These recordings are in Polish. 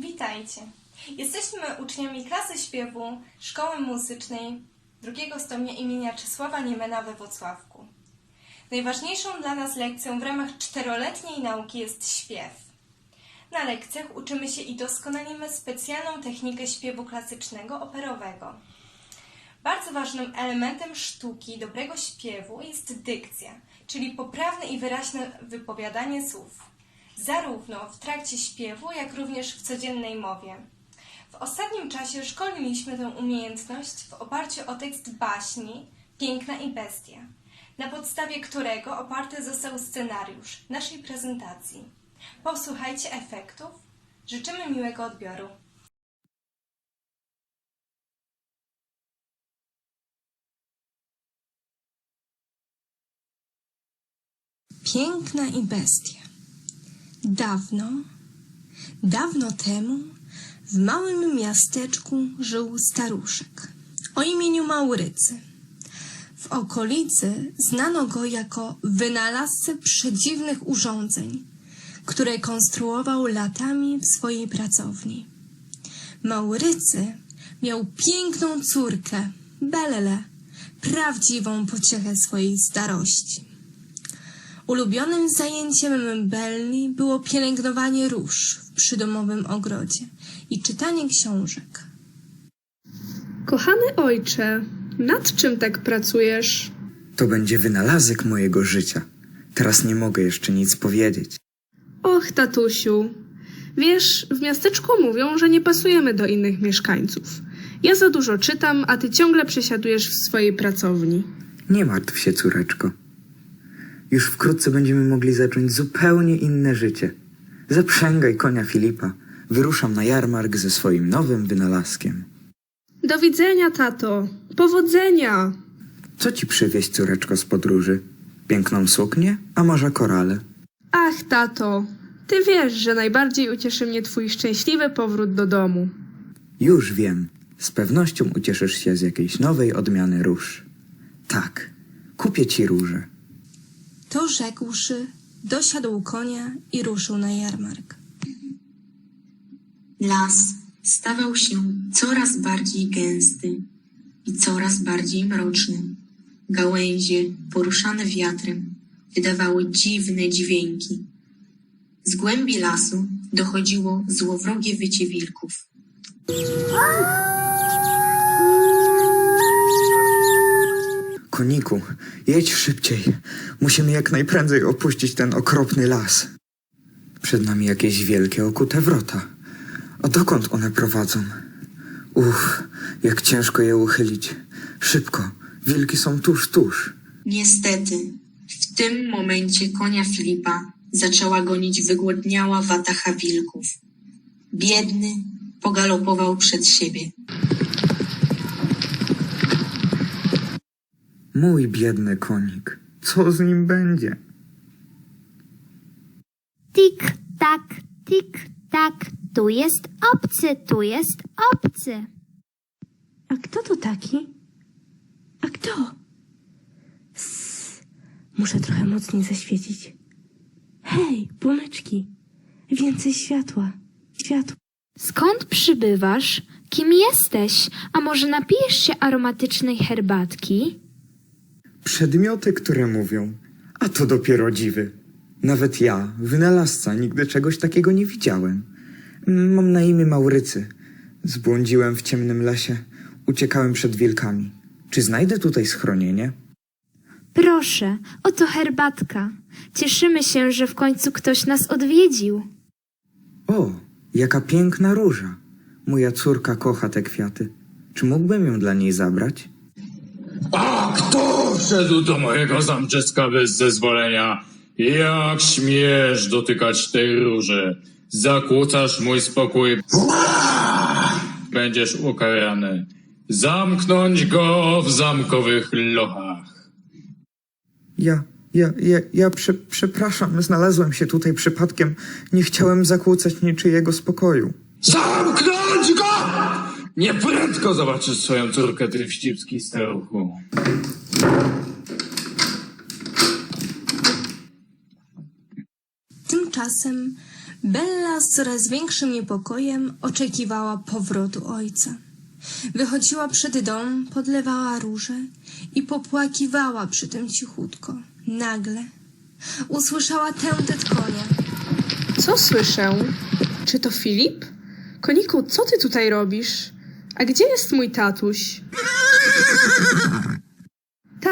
Witajcie. Jesteśmy uczniami klasy śpiewu Szkoły Muzycznej drugiego stopnia imienia Czesława Niemena we Włocławku. Najważniejszą dla nas lekcją w ramach czteroletniej nauki jest śpiew. Na lekcjach uczymy się i doskonalimy specjalną technikę śpiewu klasycznego operowego. Bardzo ważnym elementem sztuki dobrego śpiewu jest dykcja, czyli poprawne i wyraźne wypowiadanie słów, zarówno w trakcie śpiewu, jak również w codziennej mowie. W ostatnim czasie szkoliliśmy tę umiejętność w oparciu o tekst baśni Piękna i Bestia, na podstawie którego oparty został scenariusz naszej prezentacji. Posłuchajcie efektów. Życzymy miłego odbioru. Piękna i bestia. Dawno, dawno temu w małym miasteczku żył staruszek o imieniu Maurycy. W okolicy znano go jako wynalazcę przedziwnych urządzeń, które konstruował latami w swojej pracowni. Maurycy miał piękną córkę, Belele, prawdziwą pociechę swojej starości. Ulubionym zajęciem Belli było pielęgnowanie róż w przydomowym ogrodzie i czytanie książek. Kochany ojcze, nad czym tak pracujesz? To będzie wynalazek mojego życia. Teraz nie mogę jeszcze nic powiedzieć. Och, tatusiu. Wiesz, w miasteczku mówią, że nie pasujemy do innych mieszkańców. Ja za dużo czytam, a ty ciągle przesiadujesz w swojej pracowni. Nie martw się, córeczko. Już wkrótce będziemy mogli zacząć zupełnie inne życie. Zaprzęgaj konia Filipa. Wyruszam na jarmark ze swoim nowym wynalazkiem. Do widzenia, tato. Powodzenia! Co ci przywieźć, córeczko, z podróży? Piękną suknię, a może korale? Ach, tato. Ty wiesz, że najbardziej ucieszy mnie twój szczęśliwy powrót do domu. Już wiem. Z pewnością ucieszysz się z jakiejś nowej odmiany róż. Tak, kupię ci róże. To rzekłszy, dosiadł konia i ruszył na jarmark. Las stawał się coraz bardziej gęsty i coraz bardziej mroczny. Gałęzie, poruszane wiatrem, wydawały dziwne dźwięki. Z głębi lasu dochodziło złowrogie wycie wilków. Koniku, jedź szybciej. Musimy jak najprędzej opuścić ten okropny las. Przed nami jakieś wielkie okute wrota. A dokąd one prowadzą? Uff, jak ciężko je uchylić. Szybko, wilki są tuż, tuż. Niestety, w tym momencie konia Filipa zaczęła gonić wygłodniała watacha wilków. Biedny pogalopował przed siebie. Mój biedny konik, co z nim będzie? Tik, tak, tik, tak. Tu jest obcy, tu jest obcy. A kto to taki? A kto? Sss, muszę trochę mocniej zaświecić. Hej, płomyczki! Więcej światła. Światła. Skąd przybywasz? Kim jesteś? A może napijesz się aromatycznej herbatki? Przedmioty, które mówią. A to dopiero dziwy. Nawet ja, wynalazca, nigdy czegoś takiego nie widziałem. Mam na imię Maurycy. Zbłądziłem w ciemnym lesie. Uciekałem przed wilkami. Czy znajdę tutaj schronienie? Proszę, oto herbatka. Cieszymy się, że w końcu ktoś nas odwiedził. O, jaka piękna róża. Moja córka kocha te kwiaty. Czy mógłbym ją dla niej zabrać? Wszedł do mojego zamczyska bez zezwolenia? Jak śmiesz dotykać tej róży? Zakłócasz mój spokój. Będziesz ukarany. Zamknąć go w zamkowych lochach. Ja, ja, ja, ja prze, przepraszam, znalazłem się tutaj przypadkiem. Nie chciałem zakłócać niczyjego spokoju. Zamknąć go! Nieprędko zobaczysz swoją córkę, ty wścibski staruchu. Tymczasem Bella z coraz większym niepokojem oczekiwała powrotu ojca. Wychodziła przed dom, podlewała róże i popłakiwała przy tym cichutko. Nagle usłyszała tętet konia. Co słyszę? Czy to Filip? Koniku, co ty tutaj robisz? A gdzie jest mój tatuś?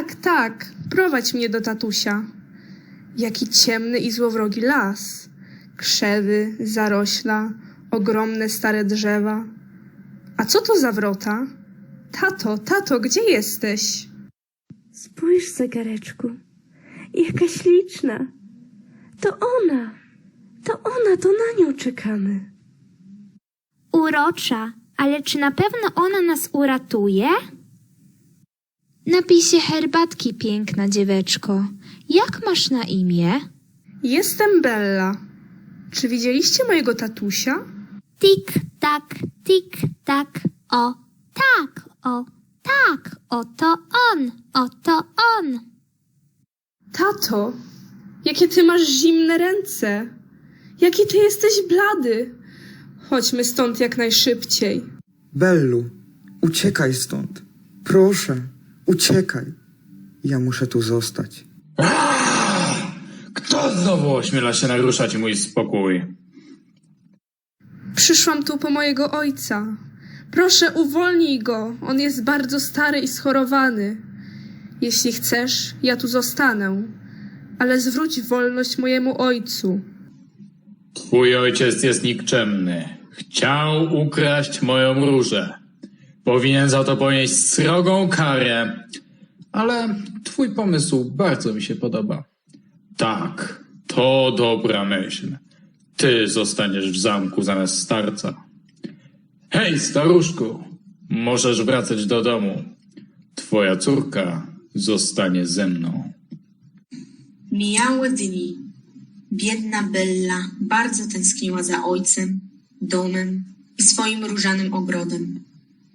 Tak, tak, prowadź mnie do tatusia. Jaki ciemny i złowrogi las. Krzewy, zarośla, ogromne stare drzewa. A co to za wrota? Tato, tato, gdzie jesteś? Spójrz, zegareczku. Jaka śliczna. To ona. To ona, to na nią czekamy. Urocza, ale czy na pewno ona nas uratuje? Napij się herbatki, piękna dzieweczko. Jak masz na imię? Jestem Bella. Czy widzieliście mojego tatusia? Tik, tak, tik, tak, o, tak, o, tak, oto on, oto on. Tato, jakie ty masz zimne ręce. Jaki ty jesteś blady. Chodźmy stąd jak najszybciej. Bellu, uciekaj stąd. Proszę, uciekaj. Ja muszę tu zostać. Kto znowu ośmiela się naruszać mój spokój? Przyszłam tu po mojego ojca. Proszę, uwolnij go. On jest bardzo stary i schorowany. Jeśli chcesz, ja tu zostanę. Ale zwróć wolność mojemu ojcu. Twój ojciec jest nikczemny. Chciał ukraść moją różę. Powinien za to ponieść srogą karę. Ale twój pomysł bardzo mi się podoba. Tak, to dobra myśl. Ty zostaniesz w zamku zamiast starca. Hej, staruszku, możesz wracać do domu. Twoja córka zostanie ze mną. Mijały dni. Biedna Bella bardzo tęskniła za ojcem, domem i swoim różanym ogrodem.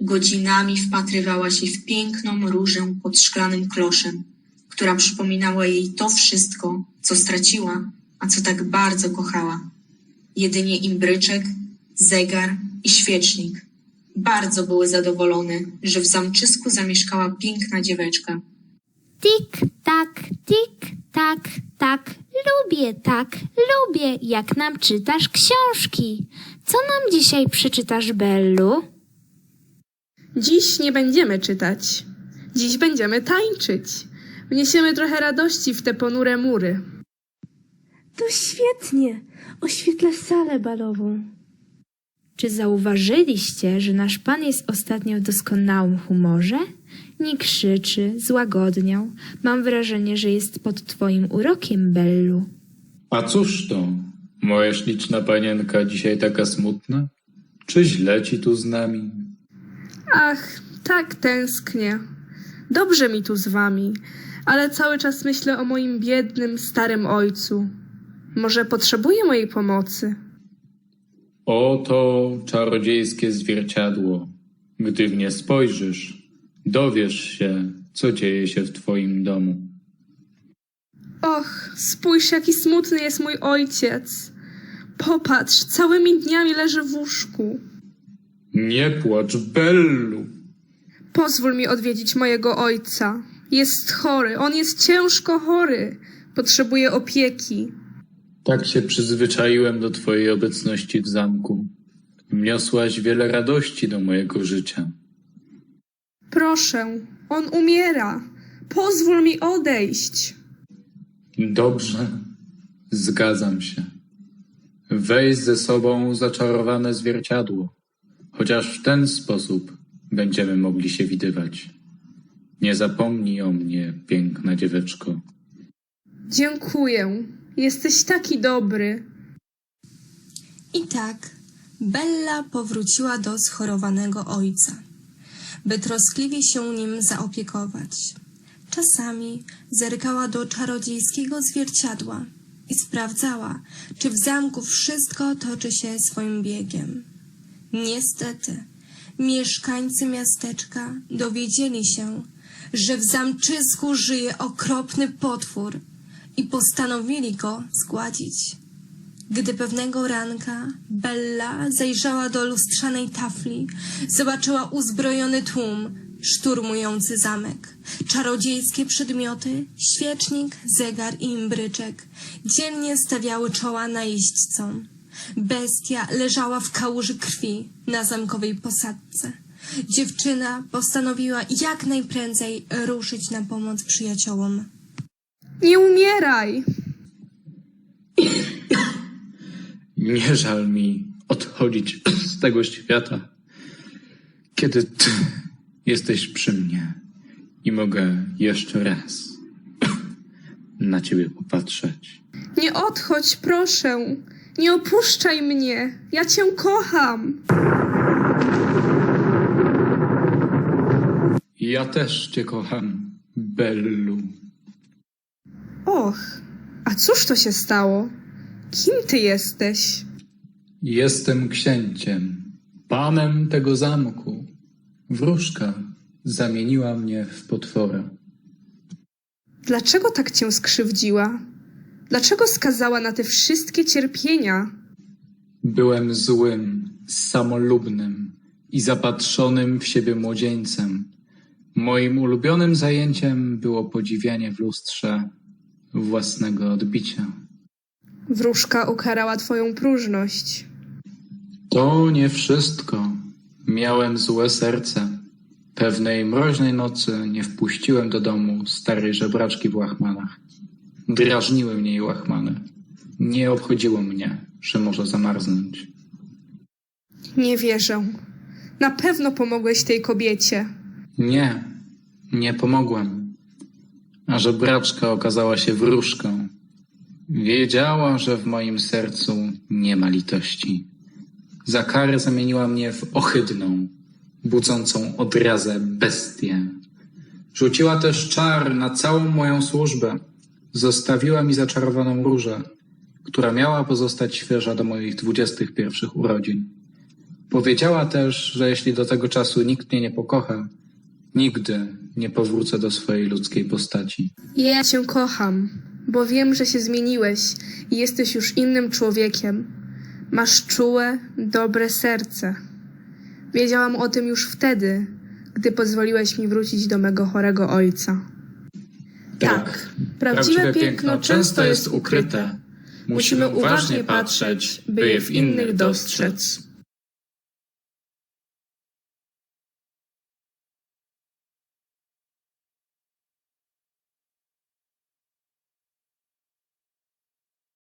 Godzinami wpatrywała się w piękną różę pod szklanym kloszem, która przypominała jej to wszystko, co straciła, a co tak bardzo kochała. Jedynie imbryczek, zegar i świecznik. Bardzo były zadowolone, że w zamczysku zamieszkała piękna dzieweczka. Tik, tak, tik, tak, tak. Lubię, tak, lubię, jak nam czytasz książki. Co nam dzisiaj przeczytasz, Bellu? Dziś nie będziemy czytać. Dziś będziemy tańczyć. Wniesiemy trochę radości w te ponure mury. To świetnie. Oświetla salę balową. Czy zauważyliście, że nasz pan jest ostatnio w doskonałym humorze? Nie krzyczy, złagodniał. Mam wrażenie, że jest pod twoim urokiem, Bellu. A cóż to? Moja śliczna panienka dzisiaj taka smutna? Czy źle ci tu z nami? Ach, tak tęsknię. Dobrze mi tu z wami, ale cały czas myślę o moim biednym, starym ojcu. Może potrzebuje mojej pomocy. Oto czarodziejskie zwierciadło. Gdy w nie spojrzysz, dowiesz się, co dzieje się w twoim domu. Och, spójrz, jaki smutny jest mój ojciec. Popatrz, całymi dniami leży w łóżku. Nie płacz, Bellu! Pozwól mi odwiedzić mojego ojca. Jest chory, on jest ciężko chory. Potrzebuje opieki. Tak się przyzwyczaiłem do twojej obecności w zamku. Wniosłaś wiele radości do mojego życia. Proszę, on umiera. Pozwól mi odejść. Dobrze, zgadzam się. Weź ze sobą zaczarowane zwierciadło, chociaż w ten sposób będziemy mogli się widywać. Nie zapomnij o mnie, piękna dzieweczko. Dziękuję. Jesteś taki dobry. I tak Bella powróciła do schorowanego ojca, by troskliwie się nim zaopiekować. Czasami zerkała do czarodziejskiego zwierciadła i sprawdzała, czy w zamku wszystko toczy się swoim biegiem. Niestety, mieszkańcy miasteczka dowiedzieli się, że w zamczysku żyje okropny potwór i postanowili go zgładzić. Gdy pewnego ranka Bella zajrzała do lustrzanej tafli, zobaczyła uzbrojony tłum szturmujący zamek. Czarodziejskie przedmioty, świecznik, zegar i imbryczek dzielnie stawiały czoła najeźdźcom. Bestia leżała w kałuży krwi na zamkowej posadce. Dziewczyna postanowiła jak najprędzej ruszyć na pomoc przyjaciołom. Nie umieraj! Nie żal mi odchodzić z tego świata, kiedy ty jesteś przy mnie i mogę jeszcze raz na ciebie popatrzeć. Nie odchodź, proszę! Nie opuszczaj mnie! Ja cię kocham! Ja też cię kocham, Bellu. Och, a cóż to się stało? Kim ty jesteś? Jestem księciem, panem tego zamku. Wróżka zamieniła mnie w potwora. Dlaczego tak cię skrzywdziła? Dlaczego skazała na te wszystkie cierpienia? Byłem złym, samolubnym i zapatrzonym w siebie młodzieńcem. Moim ulubionym zajęciem było podziwianie w lustrze własnego odbicia. Wróżka ukarała twoją próżność. To nie wszystko. Miałem złe serce. Pewnej mroźnej nocy nie wpuściłem do domu starej żebraczki w łachmanach. Drażniły mnie jej łachmany. Nie obchodziło mnie, że może zamarznąć. Nie wierzę. Na pewno pomogłeś tej kobiecie. Nie, nie pomogłem. A żebraczka okazała się wróżką. Wiedziała, że w moim sercu nie ma litości. Za karę zamieniła mnie w ohydną, budzącą odrazę bestię. Rzuciła też czar na całą moją służbę. Zostawiła mi zaczarowaną różę, która miała pozostać świeża do moich dwudziestych pierwszych urodzin. Powiedziała też, że jeśli do tego czasu nikt mnie nie pokocha, nigdy nie powrócę do swojej ludzkiej postaci. Ja cię kocham, bo wiem, że się zmieniłeś i jesteś już innym człowiekiem. Masz czułe, dobre serce. Wiedziałam o tym już wtedy, gdy pozwoliłeś mi wrócić do mego chorego ojca. Tak, prawdziwe piękno często jest ukryte. Musimy uważnie patrzeć, by je w innych dostrzec.